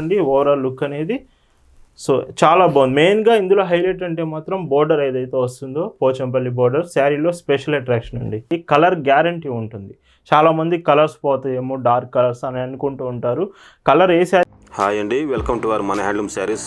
చూడండి overall look అనేది. So చాలా బాగుంది. మెయిన్గా ఇందులో హైలైట్ అంటే మాత్రం బోర్డర్ ఏదైతే వస్తుందో పోచంపల్లి బోర్డర్ శారీలో స్పెషల్ అట్రాక్షన్ అండి. ఈ కలర్ గ్యారంటీ ఉంటుంది. చాలామంది కలర్స్ పోతాయేమో డార్క్ కలర్స్ అని అనుకుంటూ ఉంటారు. కలర్ ఏ శారీ హాయ్ అండి వెల్కమ్ టు అవర్ మన హ్యాండ్లూమ్ శారీస్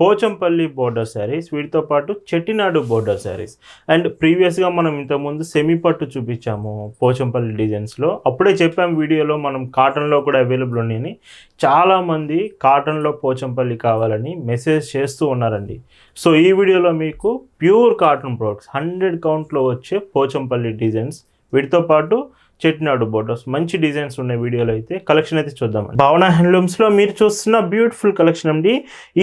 పోచంపల్లి బోర్డర్ శారీస్ వీటితో పాటు చెట్టినాడు బోర్డర్ శారీస్. అండ్ ప్రీవియస్గా మనం ఇంతకుముందు సెమీ పట్టు చూపించాము పోచంపల్లి డిజైన్స్లో అప్పుడే చెప్పాం వీడియోలో మనం కాటన్లో కూడా అవైలబుల్ ఉన్నాయని. చాలామంది కాటన్లో పోచంపల్లి కావాలని మెసేజ్ చేస్తూ ఉన్నారండి. సో ఈ వీడియోలో మీకు ప్యూర్ కాటన్ ప్రోడక్ట్స్ హండ్రెడ్ కౌంట్లో వచ్చే పోచంపల్లి డిజైన్స్ వీటితో పాటు చెట్నాడు బోటోస్ మంచి డిజైన్స్ ఉన్న వీడియోలో అయితే కలెక్షన్ అయితే చూద్దాం భావన హ్యాండ్లూమ్స్లో మీరు చూస్తున్న బ్యూటిఫుల్ కలెక్షన్ అండి.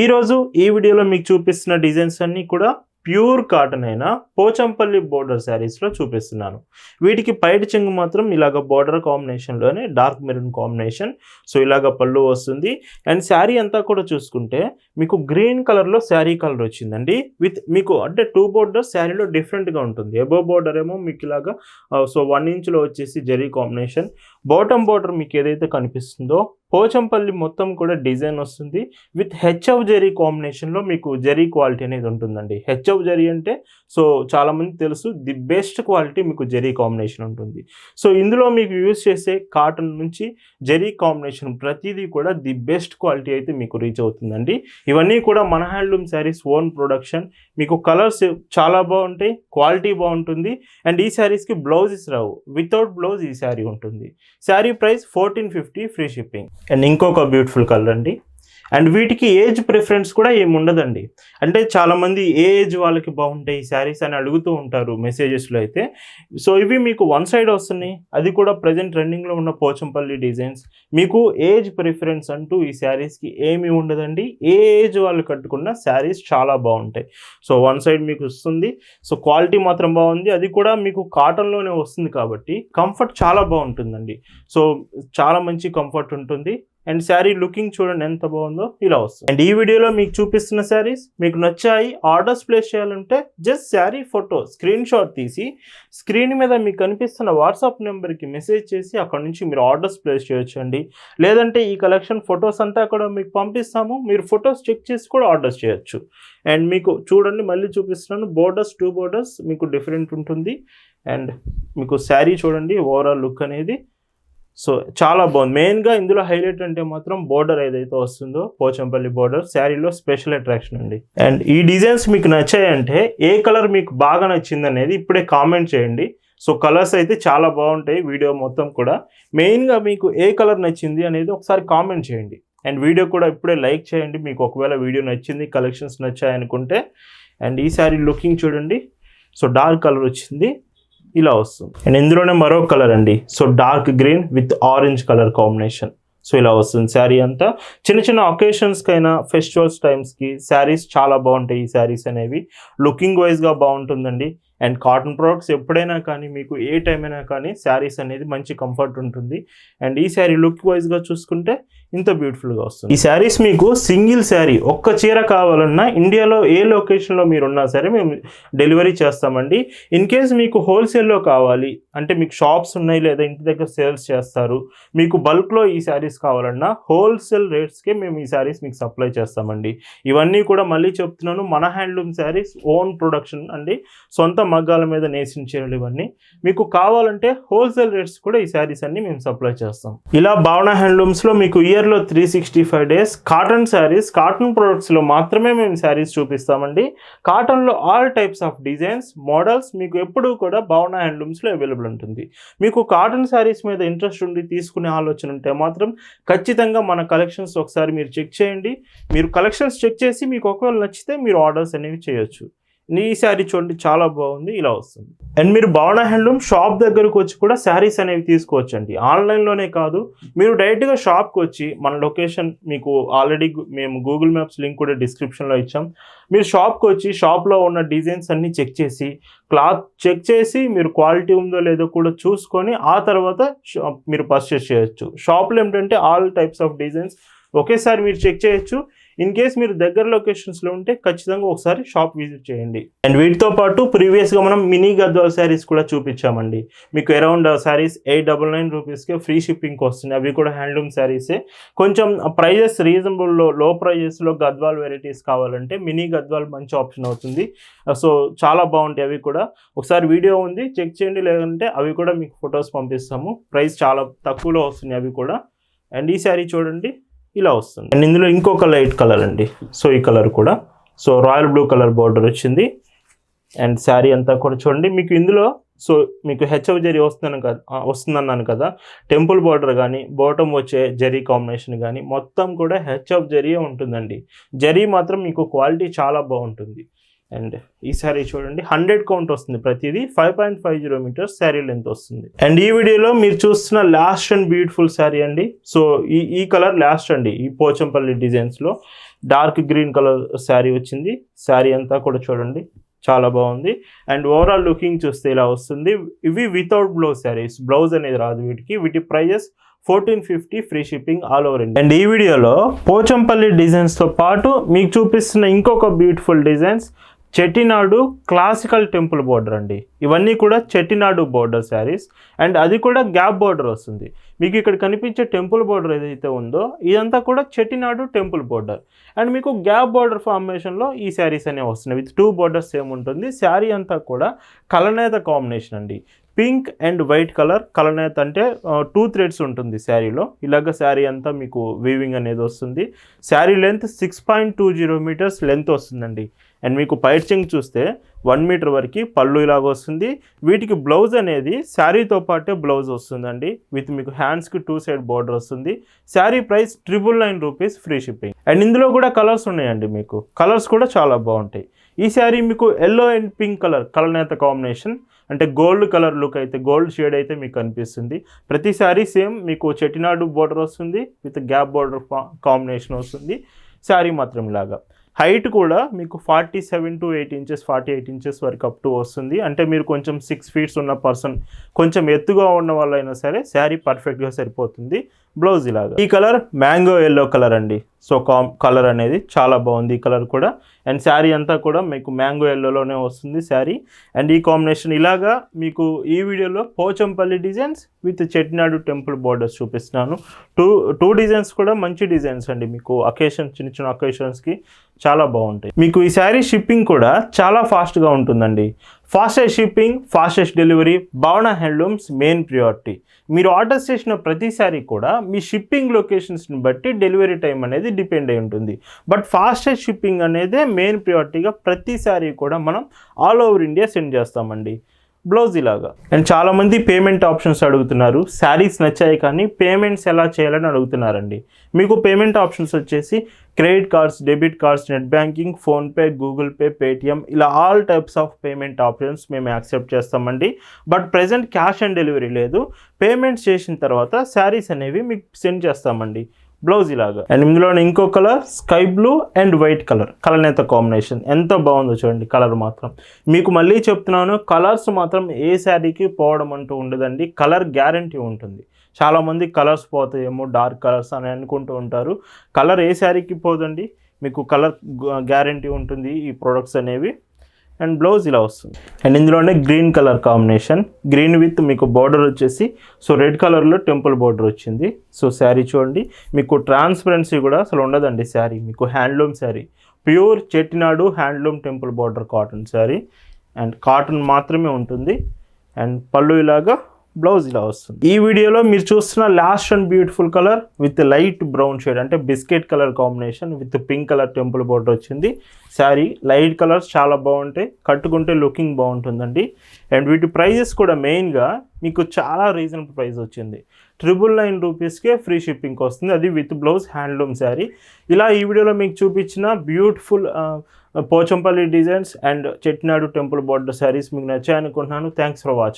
ఈరోజు ఈ వీడియోలో మీకు చూపిస్తున్న డిజైన్స్ అన్నీ కూడా ప్యూర్ కాటన్ అయిన పోచంపల్లి బోర్డర్ శారీస్లో చూపిస్తున్నాను. వీటికి పైట చెంగు మాత్రం ఇలాగ బోర్డర్ కాంబినేషన్లోనే డార్క్ మెరూన్ కాంబినేషన్. సో ఇలాగ పళ్ళు వస్తుంది. అండ్ శారీ అంతా కూడా చూసుకుంటే మీకు గ్రీన్ కలర్లో శారీ కలర్ వచ్చిందండి. విత్ మీకు అంటే టూ బోర్డర్ శారీలో డిఫరెంట్గా ఉంటుంది. ఎబో బోర్డర్ ఏమో మీకు ఇలాగా సో వన్ ఇంచ్లో వచ్చేసి జరీ కాంబినేషన్. బాటమ్ బోర్డర్ మీకు ఏదైతే కనిపిస్తుందో పోచంపల్లి మొత్తం కూడా డిజైన్ వస్తుంది. విత్ హెచ్ఎఫ్ జరీ కాంబినేషన్లో మీకు జరీ క్వాలిటీ అనేది ఉంటుందండి. హెచ్ఎఫ్ జరీ అంటే సో చాలామంది తెలుసు ది బెస్ట్ క్వాలిటీ మీకు జరీ కాంబినేషన్ ఉంటుంది. సో ఇందులో మీకు యూజ్ చేసే కాటన్ నుంచి జరీ కాంబినేషన్ ప్రతిదీ కూడా ది బెస్ట్ క్వాలిటీ అయితే మీకు రీచ్ అవుతుందండి. ఇవన్నీ కూడా మన హ్యాండ్లూమ్ శారీస్ ఓన్ ప్రొడక్షన్ మీకు కలర్స్ చాలా బాగుంటాయి క్వాలిటీ బాగుంటుంది. అండ్ ఈ శారీస్కి బ్లౌజెస్ రావు. వితౌట్ బ్లౌజ్ ఈ శారీ ఉంటుంది. Saree price fourteen fifty free shipping and ఇంకొక బ్యూటిఫుల్ కలర్ అండి. అండ్ వీటికి ఏజ్ ప్రిఫరెన్స్ కూడా ఏమి ఉండదండి అంటే చాలామంది ఏ ఏజ్ వాళ్ళకి బాగుంటాయి ఈ శారీస్ అని అడుగుతూ ఉంటారు మెసేజెస్లో అయితే. సో ఇవి మీకు వన్ సైడ్ వస్తున్నాయి. అది కూడా ప్రజెంట్ ట్రెండింగ్లో ఉన్న పోచంపల్లి డిజైన్స్. మీకు ఏజ్ ప్రిఫరెన్స్ అంటూ ఈ శారీస్కి ఏమీ ఉండదండి. ఏ ఏజ్ వాళ్ళు కట్టుకున్న శారీస్ చాలా బాగుంటాయి. సో వన్ సైడ్ మీకు వస్తుంది. సో క్వాలిటీ మాత్రం బాగుంది. అది కూడా మీకు కాటన్లోనే వస్తుంది కాబట్టి కంఫర్ట్ చాలా బాగుంటుందండి. సో చాలా మంచి కంఫర్ట్ ఉంటుంది. అండ్ శారీ లుకింగ్ చూడండి ఎంత బాగుందో ఇలా వస్తుంది. అండ్ ఈ వీడియోలో మీకు చూపిస్తున్న శారీస్ మీకు నచ్చాయి ఆర్డర్స్ ప్లేస్ చేయాలంటే just sari photo screenshot తీసి స్క్రీన్ మీద మీకు కనిపిస్తున్న వాట్సాప్ నెంబర్కి మెసేజ్ చేసి అక్కడ నుంచి మీరు ఆర్డర్స్ ప్లేస్ చేయొచ్చండి. లేదంటే ఈ కలెక్షన్ ఫొటోస్ అంతా కూడా మీకు పంపిస్తాము మీరు ఫొటోస్ చెక్ చేసి కూడా ఆర్డర్స్ చేయొచ్చు. అండ్ మీకు చూడండి మళ్ళీ చూపిస్తున్నాను బోర్డర్స్ టూ బోర్డర్స్ మీకు డిఫరెంట్ ఉంటుంది. అండ్ మీకు శారీ చూడండి ఓవరాల్ లుక్ అనేది సో చాలా బాగుంది. మెయిన్గా ఇందులో హైలైట్ అంటే మాత్రం బోర్డర్ ఏదైతే వస్తుందో పోచంపల్లి బోర్డర్ శారీలో స్పెషల్ అట్రాక్షన్ అండి. అండ్ ఈ డిజైన్స్ మీకు నచ్చాయంటే ఏ కలర్ మీకు బాగా నచ్చింది అనేది ఇప్పుడే కామెంట్ చేయండి. సో కలర్స్ అయితే చాలా బాగుంటాయి వీడియో మొత్తం కూడా. మెయిన్గా మీకు ఏ కలర్ నచ్చింది అనేది ఒకసారి కామెంట్ చేయండి. అండ్ వీడియో కూడా ఇప్పుడే లైక్ చేయండి. మీకు ఒకవేళ వీడియో నచ్చింది కలెక్షన్స్ నచ్చాయనుకుంటే. అండ్ ఈ శారీ లుకింగ్ చూడండి. సో డార్క్ కలర్ వచ్చింది. ఇలా వస్తుంది. అండ్ ఇందులోనే మరో కలర్ అండి. So dark green with orange colour combination. So ఇలా వస్తుంది శారీ అంతా. చిన్న చిన్న ఒకేషన్స్కైనా అయినా ఫెస్టివల్స్ టైమ్స్కి శారీస్ చాలా బాగుంటాయి ఈ శారీస్ అనేవి. లుకింగ్ వైజ్గా బాగుంటుందండి. అండ్ కాటన్ ప్రోడక్ట్స్ ఎప్పుడైనా కానీ మీకు ఏ టైం అయినా కానీ శారీస్ అనేది మంచి కంఫర్ట్ ఉంటుంది. అండ్ ఈ శారీ లుక్ వైజ్గా చూసుకుంటే ఇంత బ్యూటిఫుల్గా వస్తుంది. ఈ శారీస్ మీకు సింగిల్ శారీ ఒక్క చీర కావాలన్నా ఇండియాలో ఏ లొకేషన్లో మీరు ఉన్నా సరే మేము డెలివరీ చేస్తామండి. ఇన్ కేస్ మీకు హోల్సేల్లో కావాలి అంటే మీకు షాప్స్ ఉన్నాయి లేదా ఇంటి దగ్గర సేల్స్ చేస్తారు మీకు బల్క్లో ఈ శారీస్ కావాలన్నా హోల్సేల్ రేట్స్కే మేము ఈ శారీస్ మీకు సప్లై చేస్తామండి. ఇవన్నీ కూడా మళ్ళీ చెప్తున్నాను మన హ్యాండ్లూమ్ శారీస్ ఓన్ ప్రొడక్షన్ అండి. సొంత మగ్గాల మీద నేసిన చీరలు ఇవన్నీ. మీకు కావాలంటే హోల్సేల్ రేట్స్ కూడా ఈ శారీస్ అన్ని మేము సప్లై చేస్తాం. ఇలా భావన హ్యాండ్లూమ్స్లో మీకు ఇయర్లో three sixty five days cotton sarees cotton ప్రొడక్ట్స్లో మాత్రమే మేము శారీస్ చూపిస్తామండి. కాటన్లో all types of designs models మీకు ఎప్పుడూ కూడా భావన హ్యాండ్లూమ్స్లో అవైలబుల్ ఉంటుంది. మీకు కాటన్ శారీస్ మీద ఇంట్రెస్ట్ ఉండి తీసుకునే ఆలోచన ఉంటే మాత్రం ఖచ్చితంగా మన కలెక్షన్స్ ఒకసారి మీరు చెక్ చేయండి. మీరు కలెక్షన్స్ చెక్ చేసి మీకు ఒకవేళ నచ్చితే మీరు ఆర్డర్స్ అనేవి చేయొచ్చు. నీ శారీ చూడండి చాలా బాగుంది ఇలా వస్తుంది. అండ్ మీరు భవన హ్యాండ్లూమ్ షాప్ దగ్గరకు వచ్చి కూడా శారీస్ అనేవి తీసుకోవచ్చండి. ఆన్లైన్లోనే కాదు మీరు డైరెక్ట్గా షాప్కి వచ్చి మన లొకేషన్ మీకు ఆల్రెడీ మేము గూగుల్ మ్యాప్స్ లింక్ కూడా డిస్క్రిప్షన్లో ఇచ్చాం. మీరు షాప్కి వచ్చి షాప్లో ఉన్న డిజైన్స్ అన్నీ చెక్ చేసి క్లాత్ చెక్ చేసి మీరు క్వాలిటీ ఉందో లేదో కూడా చూసుకొని ఆ తర్వాత షాప్ మీరు పర్చేస్ చేయొచ్చు. షాప్లో ఏంటంటే ఆల్ టైప్స్ ఆఫ్ డిజైన్స్ ఒకేసారి మీరు చెక్ చేయొచ్చు. ఇన్ కేస్ మీరు దగ్గర లొకేషన్స్లో ఉంటే ఖచ్చితంగా ఒకసారి షాప్ విజిట్ చేయండి. అండ్ వీటితో పాటు ప్రీవియస్గా మనం మినీ గద్వాల్ శారీస్ కూడా చూపించామండి. మీకు around sarees eight double nine రూపీస్కే ఫ్రీ షిప్పింగ్కి వస్తుంది అవి కూడా హ్యాండ్లూమ్ శారీసే కొంచెం ప్రైజెస్ రీజనబుల్లో లో ప్రైజెస్లో గద్వాల్ వెరైటీస్ కావాలంటే మినీ గద్వాల్ మంచి ఆప్షన్ అవుతుంది. Uh, సో చాలా బాగుంటాయి అవి కూడా. ఒకసారి వీడియో ఉంది చెక్ చేయండి. లేదంటే అవి కూడా మీకు ఫొటోస్ పంపిస్తాము. ప్రైస్ చాలా తక్కువలో వస్తున్నాయి అవి కూడా. అండ్ ఈ శారీ చూడండి. ఇలా వస్తుంది. అండ్ ఇందులో ఇంకొక లైట్ కలర్ అండి. సో ఈ కలర్ కూడా. So royal blue colour border వచ్చింది. అండ్ శారీ అంతా కూడా చూడండి. మీకు ఇందులో సో మీకు హెచ్ఎఫ్ జరీ వస్తున్నాను కదా వస్తుందన్నాను కదా. టెంపుల్ బార్డర్ కానీ బాటమ్ వచ్చే జరీ కాంబినేషన్ కానీ మొత్తం కూడా హెచ్ఎఫ్ జరీ ఉంటుందండి. జరీ మాత్రం మీకు క్వాలిటీ చాలా బాగుంటుంది. అండ్ ఈ శారీ చూడండి హండ్రెడ్ కౌంట్ వస్తుంది ప్రతిదీ. Five point five zero metres saree length వస్తుంది. అండ్ ఈ వీడియోలో మీరు చూస్తున్న లాస్ట్ అండ్ బ్యూటిఫుల్ శారీ అండి. సో ఈ ఈ కలర్ లాస్ట్ అండి ఈ పోచంపల్లి డిజైన్స్లో డార్క్ గ్రీన్ కలర్ శారీ వచ్చింది. శారీ అంతా కూడా చూడండి చాలా బాగుంది. అండ్ ఓవరాల్ లుకింగ్ చూస్తే ఇలా వస్తుంది. ఇవి వితౌట్ బ్లౌజ్ శారీస్ బ్లౌజ్ అనేది రాదు వీటికి. వీటి prices fourteen fifty free shipping all over India and ఈ వీడియోలో పోచంపల్లి డిజైన్స్తో పాటు మీకు చూపిస్తున్న ఇంకొక beautiful designs Chettinad classical temple border అండి. ఇవన్నీ కూడా చెట్టినాడు బోర్డర్ శారీస్ అండ్ అది కూడా గ్యాప్ బోర్డర్ వస్తుంది. మీకు ఇక్కడ కనిపించే టెంపుల్ బోర్డర్ ఏదైతే ఉందో ఇదంతా కూడా చెట్టినాడు టెంపుల్ బోర్డర్ అండ్ మీకు గ్యాప్ బోర్డర్ ఫార్మేషన్లో ఈ శారీస్ అనేవి వస్తున్నాయి. విత్ టూ బోర్డర్స్ ఏముంటుంది శారీ అంతా కూడా కలనేత కాంబినేషన్ అండి. పింక్ అండ్ వైట్ కలర్ కలనేత అంటే టూ థ్రెడ్స్ ఉంటుంది శారీలో ఇలాగ శారీ అంతా మీకు వీవింగ్ అనేది వస్తుంది. Saree length six point two zero metres length వస్తుందండి. అండ్ మీకు పైర్చింగ్ చూస్తే వన్ మీటర్ వరకు పళ్ళు ఇలాగ వస్తుంది. వీటికి బ్లౌజ్ అనేది శారీతో పాటే బ్లౌజ్ వస్తుందండి. విత్ మీకు హ్యాండ్స్కి టూ సైడ్ బార్డర్ వస్తుంది. Saree price triple nine rupees free shipping and ఇందులో కూడా కలర్స్ ఉన్నాయండి మీకు. కలర్స్ కూడా చాలా బాగుంటాయి. ఈ శారీ మీకు ఎల్లో అండ్ పింక్ కలర్ కలనేత కాంబినేషన్ అంటే గోల్డ్ కలర్ లుక్ అయితే గోల్డ్ షేడ్ అయితే మీకు కనిపిస్తుంది ప్రతి శారీ సేమ్ మీకు చెట్టినాడు బార్డర్ వస్తుంది. విత్ గ్యాప్ బార్డర్ కాంబినేషన్ వస్తుంది. శారీ మాత్రం ఇలాగా. హైట్ కూడా మీకు forty seven to eight inches forty eight inches వరకు అప్ టు వస్తుంది. అంటే మీరు కొంచెం సిక్స్ ఫీట్స్ ఉన్న పర్సన్ కొంచెం ఎత్తుగా ఉన్న వాళ్ళైనా సరే శారీ పర్ఫెక్ట్గా సరిపోతుంది. బ్లౌజ్ ఇలాగా. ఈ కలర్ మ్యాంగో ఎల్లో కలర్ అండి. సో కామ్ కలర్ అనేది చాలా బాగుంది ఈ కలర్ కూడా. అండ్ శారీ అంతా కూడా మీకు మ్యాంగో ఎల్లోలోనే వస్తుంది శారీ. అండ్ ఈ కాంబినేషన్ ఇలాగా మీకు ఈ వీడియోలో Pochampally designs with Chettinad temple borders చూపిస్తున్నాను. టూ టూ డిజైన్స్ కూడా మంచి డిజైన్స్ అండి మీకు అకేషన్ చిన్న చిన్న అకేషన్స్కి చాలా బాగుంటాయి. మీకు ఈ శారీ షిప్పింగ్ కూడా చాలా ఫాస్ట్గా ఉంటుందండి. Fastest shipping fastest delivery Bhavana handlooms main priority. మీరు ఆర్డర్ చేసిన ప్రతిసారి కూడా మీ షిప్పింగ్ లొకేషన్స్ని బట్టి డెలివరీ టైం అనేది డిపెండ్ అయి ఉంటుంది. బట్ ఫాస్టెస్ట్ షిప్పింగ్ అనేది మెయిన్ ప్రియారిటీగా ప్రతిసారి కూడా మనం ఆల్ ఓవర్ ఇండియా సెండ్ చేస్తామండి. బ్లౌజ్ ఇలాగా అండ్ చాలామంది పేమెంట్ ఆప్షన్స్ అడుగుతున్నారు. శారీస్ నచ్చాయి కానీ పేమెంట్స్ ఎలా చేయాలని అడుగుతున్నారండి. మీకు పేమెంట్ ఆప్షన్స్ వచ్చేసి credit cards debit cards net banking PhonePe Google Pay Paytm ఇలా all types of payment options మేము యాక్సెప్ట్ చేస్తామండి. But present cash on delivery లేదు. పేమెంట్స్ చేసిన తర్వాత శారీస్ అనేవి మీకు సెండ్ చేస్తామండి. బ్లౌజ్ ఇలాగా అండ్ ఇందులో ఇంకో colour sky blue and white colour. Colour నేత కాంబినేషన్. ఎంత బాగుందో చూడండి కలర్ మాత్రం. మీకు మళ్ళీ చెప్తున్నాను కలర్స్ మాత్రం ఏ శారీకి పోవడం అంటూ ఉండదండి. కలర్ గ్యారంటీ ఉంటుంది. చాలామంది కలర్స్ పోతాయేమో డార్క్ కలర్స్ అని అనుకుంటూ ఉంటారు. కలర్ ఏ శారీకి పోదండి. మీకు కలర్ గ్యారంటీ ఉంటుంది ఈ ప్రొడక్ట్స్ అనేవి. అండ్ బ్లౌజ్ ఇలా వస్తుంది. అండ్ ఇందులోనే green colour combination. Green with మీకు బార్డర్ వచ్చేసి సో రెడ్ కలర్లో టెంపుల్ బార్డర్ వచ్చింది. సో శారీ చూడండి. మీకు ట్రాన్స్పరెన్సీ కూడా అసలు ఉండదండి శారీ. మీకు handloom saree. Pure Chettinad handloom temple border cotton saree. And cotton మాత్రమే ఉంటుంది. అండ్ పళ్ళు ఇలాగా బ్లౌజ్ ఇలా వస్తుంది. ఈ వీడియోలో మీరు చూస్తున్న last and beautiful colour with light brown shade అంటే biscuit colour combination with pink colour temple border వచ్చింది. శారీ లైట్ కలర్స్ చాలా బాగుంటాయి. కట్టుకుంటే లుకింగ్ బాగుంటుందండి. అండ్ వీటి ప్రైజెస్ కూడా మెయిన్గా మీకు చాలా రీజనబుల్ ప్రైస్ వచ్చింది. ట్రిపుల్ నైన్ రూపీస్కే ఫ్రీ షిప్పింగ్ వస్తుంది. అది విత్ బ్లౌజ్ హ్యాండ్లూమ్ శారీ ఇలా ఈ వీడియోలో మీకు చూపించిన beautiful Pochampally designs and Chettinad temple border sarees మీకు నచ్చాయనుకుంటున్నాను. Thanks for watching